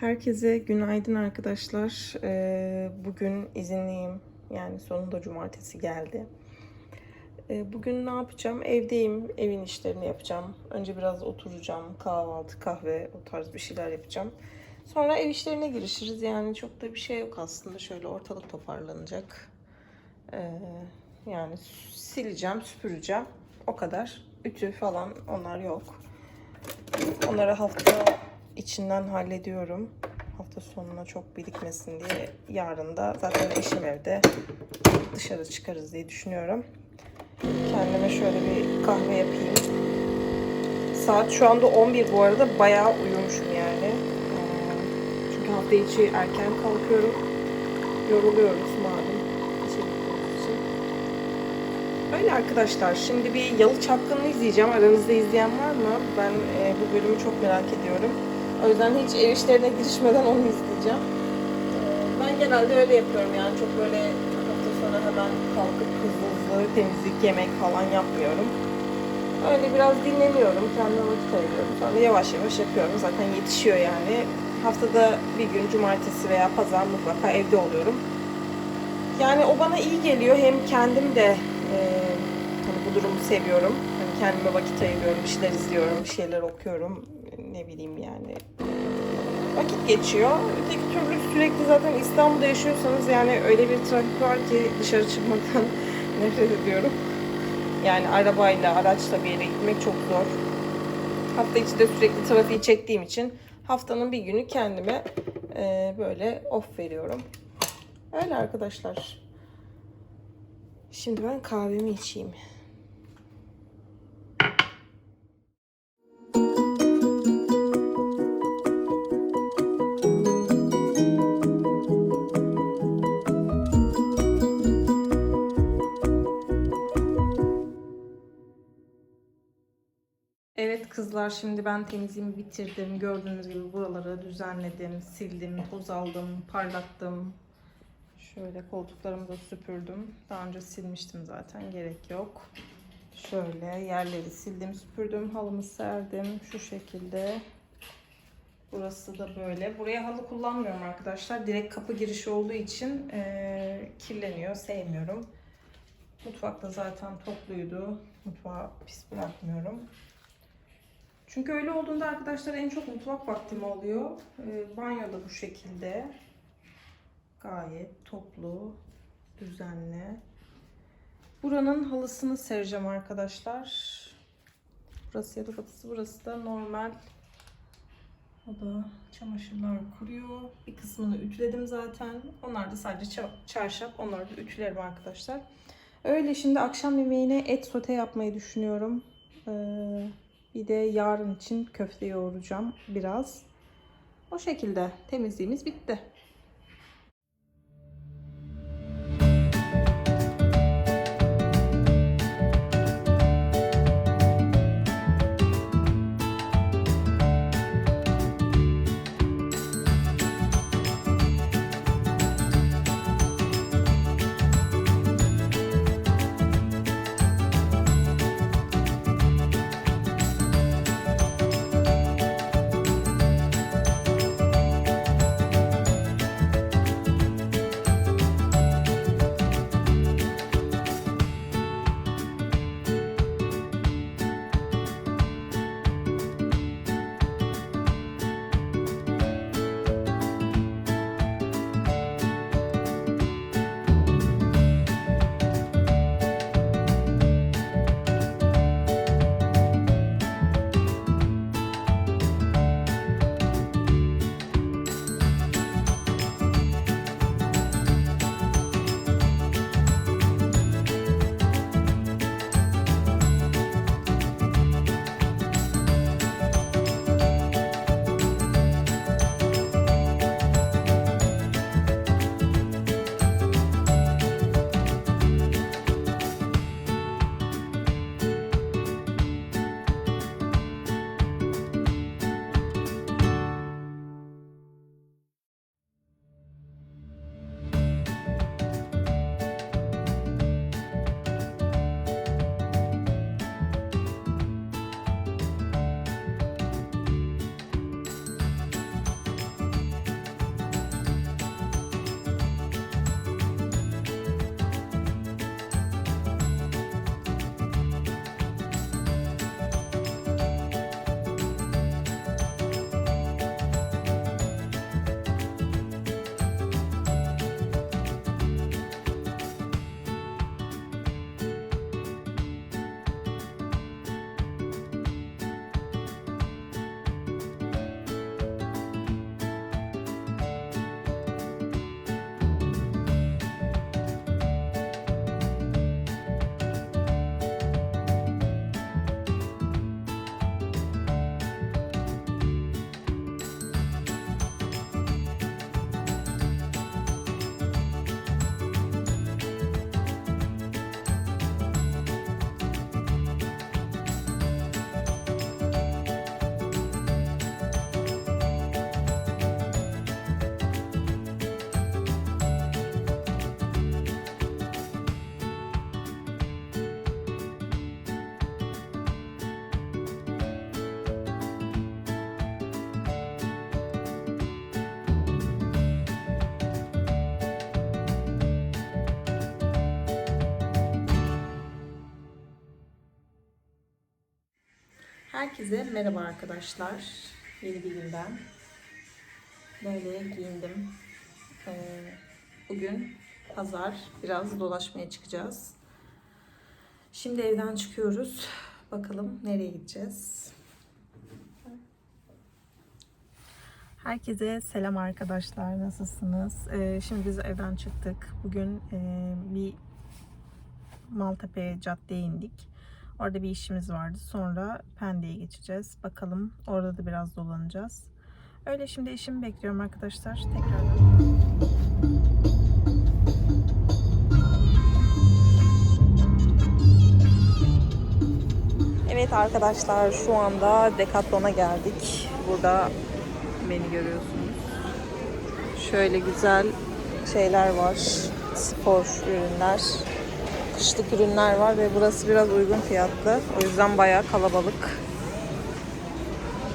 Herkese günaydın arkadaşlar. Ee, bugün izinliyim. Yani sonunda cumartesi geldi. Ee, bugün ne yapacağım? Evdeyim. Evin işlerini yapacağım. Önce biraz oturacağım. Kahvaltı, kahve, o tarz bir şeyler yapacağım. Sonra ev işlerine girişiriz. Yani çok da bir şey yok aslında. Şöyle ortalık toparlanacak. Ee, yani sileceğim, süpüreceğim. O kadar. Ütü falan onlar yok. Onları hafta içinden hallediyorum. Hafta sonuna çok birikmesin diye. Yarın da zaten eşim evde. Dışarı çıkarız diye düşünüyorum. Kendime şöyle bir kahve yapayım. Saat şu anda 11 bu arada. Bayağı uyumuşum yani. Ee, Çünkü hafta içi erken kalkıyorum. Yoruluyoruz malum. Öyle arkadaşlar. Şimdi bir Yalı Çapkını'nı izleyeceğim. Aranızda izleyen var mı? Ben e, bu bölümü çok merak ediyorum. O yüzden hiç ev işlerine girişmeden onu izleyeceğim. E, ben genelde öyle yapıyorum yani. Çok böyle hafta sonu hemen kalkıp hızlı hızlı temizlik, yemek falan yapmıyorum. Öyle biraz dinleniyorum. Kendime vakit ayırıyorum. Sonra yavaş yavaş yapıyorum. Zaten yetişiyor yani. Haftada bir gün cumartesi veya pazar mutlaka evde oluyorum. Yani o bana iyi geliyor. Hem kendim de e, hani bu durumu seviyorum. Hani kendime vakit ayırıyorum, bir şeyler izliyorum, bir şeyler okuyorum. Ne bileyim yani. Vakit geçiyor. Öteki türlü sürekli zaten İstanbul'da yaşıyorsanız yani öyle bir trafik var ki dışarı çıkmaktan nefret ediyorum. Yani arabayla, araçla bir yere gitmek çok zor. Hafta içi de sürekli trafiği çektiğim için haftanın bir günü kendime e, böyle off veriyorum. Öyle arkadaşlar. Şimdi ben kahvemi içeyim. Evet kızlar şimdi ben temizliğimi bitirdim. Gördüğünüz gibi buraları düzenledim, sildim, toz aldım, parlattım. Şöyle koltuklarımı da süpürdüm. Daha önce silmiştim zaten gerek yok. Şöyle yerleri sildim, süpürdüm, halımı serdim şu şekilde. Burası da böyle. Buraya halı kullanmıyorum arkadaşlar. Direkt kapı girişi olduğu için eee, kirleniyor. Sevmiyorum. Mutfakta zaten topluydu. Mutfağı pis bırakmıyorum. Çünkü öyle olduğunda arkadaşlar en çok mutfak vaktim oluyor. Ee, banyo da bu şekilde. Gayet toplu, düzenli. Buranın halısını sereceğim arkadaşlar. Burası yatak odası, burası da normal. O da çamaşırlar kuruyor. Bir kısmını ütüledim zaten. Onlar da sadece ça- çarşaf. Onları da ütülerim arkadaşlar. Öyle şimdi akşam yemeğine et sote yapmayı düşünüyorum. Ee, bir de yarın için köfte yoğuracağım biraz. O şekilde temizliğimiz bitti. Herkese merhaba arkadaşlar. Yeni bir günden. Böyle giyindim. Ee, bugün pazar. Biraz dolaşmaya çıkacağız. Şimdi evden çıkıyoruz. Bakalım nereye gideceğiz. Herkese selam arkadaşlar. Nasılsınız? Ee, şimdi biz evden çıktık. Bugün e, bir Maltepe Cadde'ye indik. Orada bir işimiz vardı. Sonra Pendik'e geçeceğiz. Bakalım orada da biraz dolanacağız. Öyle şimdi işimi bekliyorum arkadaşlar. Tekrardan. Evet arkadaşlar şu anda Decathlon'a geldik. Burada beni görüyorsunuz. Şöyle güzel şeyler var. Spor ürünler. Kışlık ürünler var ve burası biraz uygun fiyatlı. O yüzden bayağı kalabalık.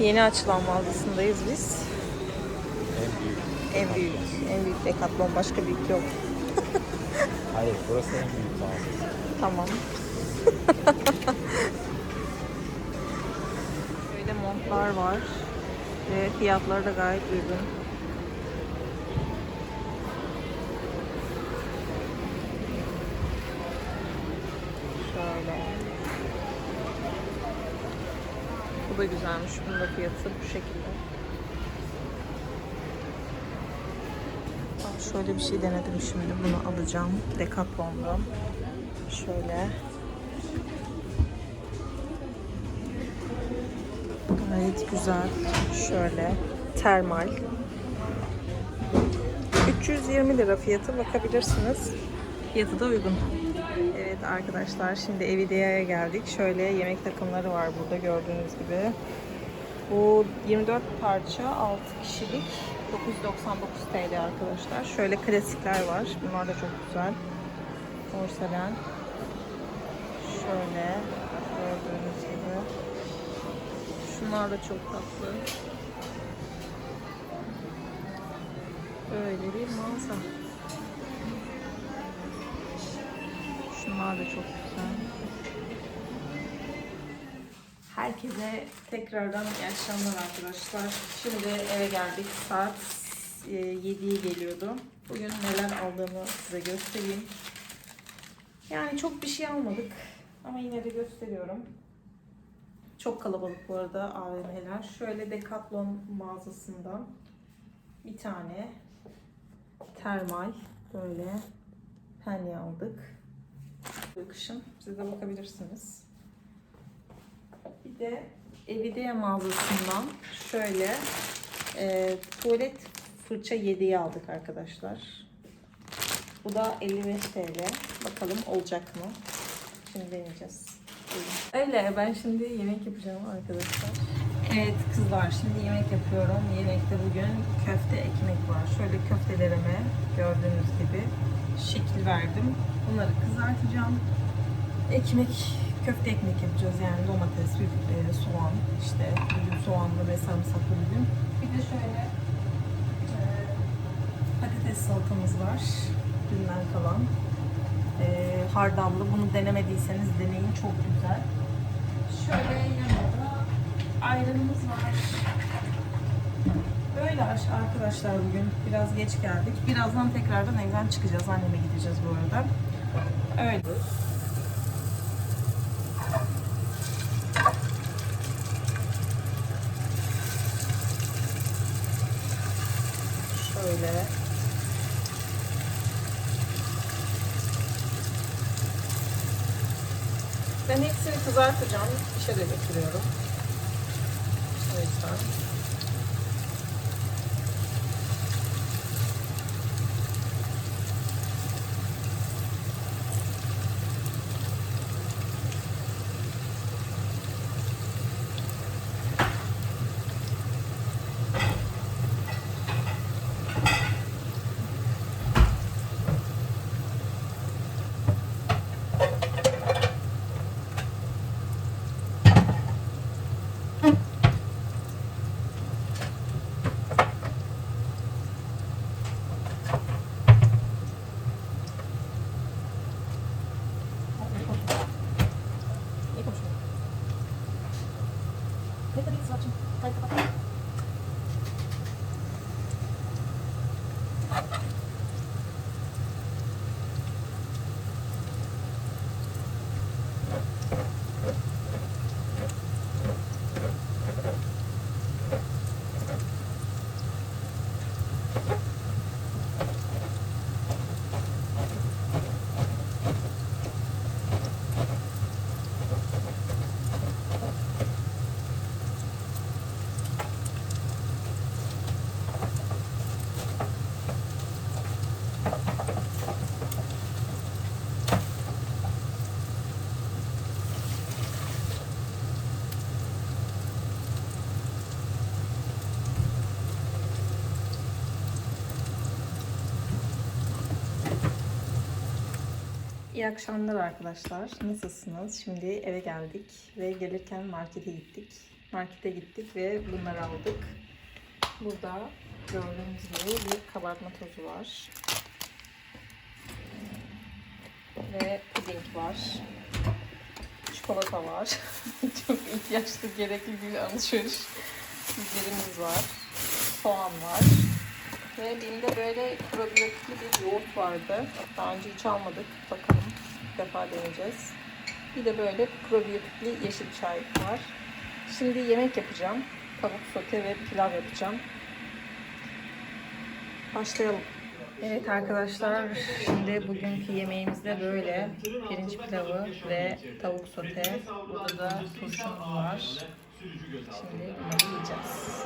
Yeni açılan mağazasındayız biz. En büyük. En büyük, en büyük Decathlon başka büyük yok. Hayır, burası en büyük mağazası. Tamam. Böyle montlar var ve fiyatları da gayet uygun. Şöyle. Bu da güzelmiş. Bunun da fiyatı bu şekilde. Bak şöyle bir şey denedim şimdi. Bunu alacağım. Decathlon'dan. Şöyle. Gayet güzel. Şöyle. Termal. 320 lira fiyatı bakabilirsiniz. Fiyatı da uygun. Evet arkadaşlar şimdi Evidea'ya geldik. Şöyle yemek takımları var burada gördüğünüz gibi. Bu 24 parça 6 kişilik 999 TL arkadaşlar. Şöyle klasikler var. Bunlar da çok güzel. Porselen. Şöyle gördüğünüz gibi. Şunlar da çok tatlı. Böyle bir mağaza. Şunlar da çok güzel. Herkese tekrardan iyi akşamlar arkadaşlar. Şimdi eve geldik. Saat 7'ye geliyordu. Bugün neler aldığımı size göstereyim. Yani çok bir şey almadık. Ama yine de gösteriyorum. Çok kalabalık bu arada AVM'ler. Şöyle Decathlon mağazasından bir tane termal böyle penye aldık. Bu kışın siz de bakabilirsiniz. Bir de Evideya mağazasından şöyle e, tuvalet fırça 7'yi aldık arkadaşlar. Bu da 55 TL. Bakalım olacak mı? Şimdi deneyeceğiz. Öyle ben şimdi yemek yapacağım arkadaşlar. Evet kızlar şimdi yemek yapıyorum. Yemekte bugün köfte ekmek var. Şöyle köftelerime gördüğünüz gibi şekil verdim. Bunları kızartacağım. Ekmek, köfte ekmek yapacağız yani domates, e, soğan, işte bugün soğanlı ve sarımsaklı bugün. Bir de şöyle e, patates salatamız var. Dünden kalan. E, hardallı. Bunu denemediyseniz deneyin. Çok güzel. Şöyle yanında ayranımız var. Böyle aş- arkadaşlar bugün biraz geç geldik. Birazdan tekrardan evden çıkacağız. Anneme gideceğiz bu arada. Öyle. Şöyle. Ben hepsini kızartacağım. İşe de götürüyorum. O yüzden. İyi akşamlar arkadaşlar. Nasılsınız? Şimdi eve geldik ve gelirken markete gittik. Markete gittik ve bunları aldık. Burada gördüğünüz gibi bir kabartma tozu var. Ve puding var. Çikolata var. Çok ihtiyaçlı, gerekli bir alışveriş. Biberimiz var. Soğan var. Ve elimde böyle probiyotikli bir yoğurt vardı. Daha önce hiç almadık. Bakalım ilk defa deneyeceğiz. Bir de böyle probiyotikli yeşil çay var. Şimdi yemek yapacağım. Tavuk sote ve pilav yapacağım. Başlayalım. Evet arkadaşlar, şimdi bugünkü yemeğimizde böyle pirinç pilavı ve tavuk sote. Burada da turşumuz var. Şimdi bunları yiyeceğiz.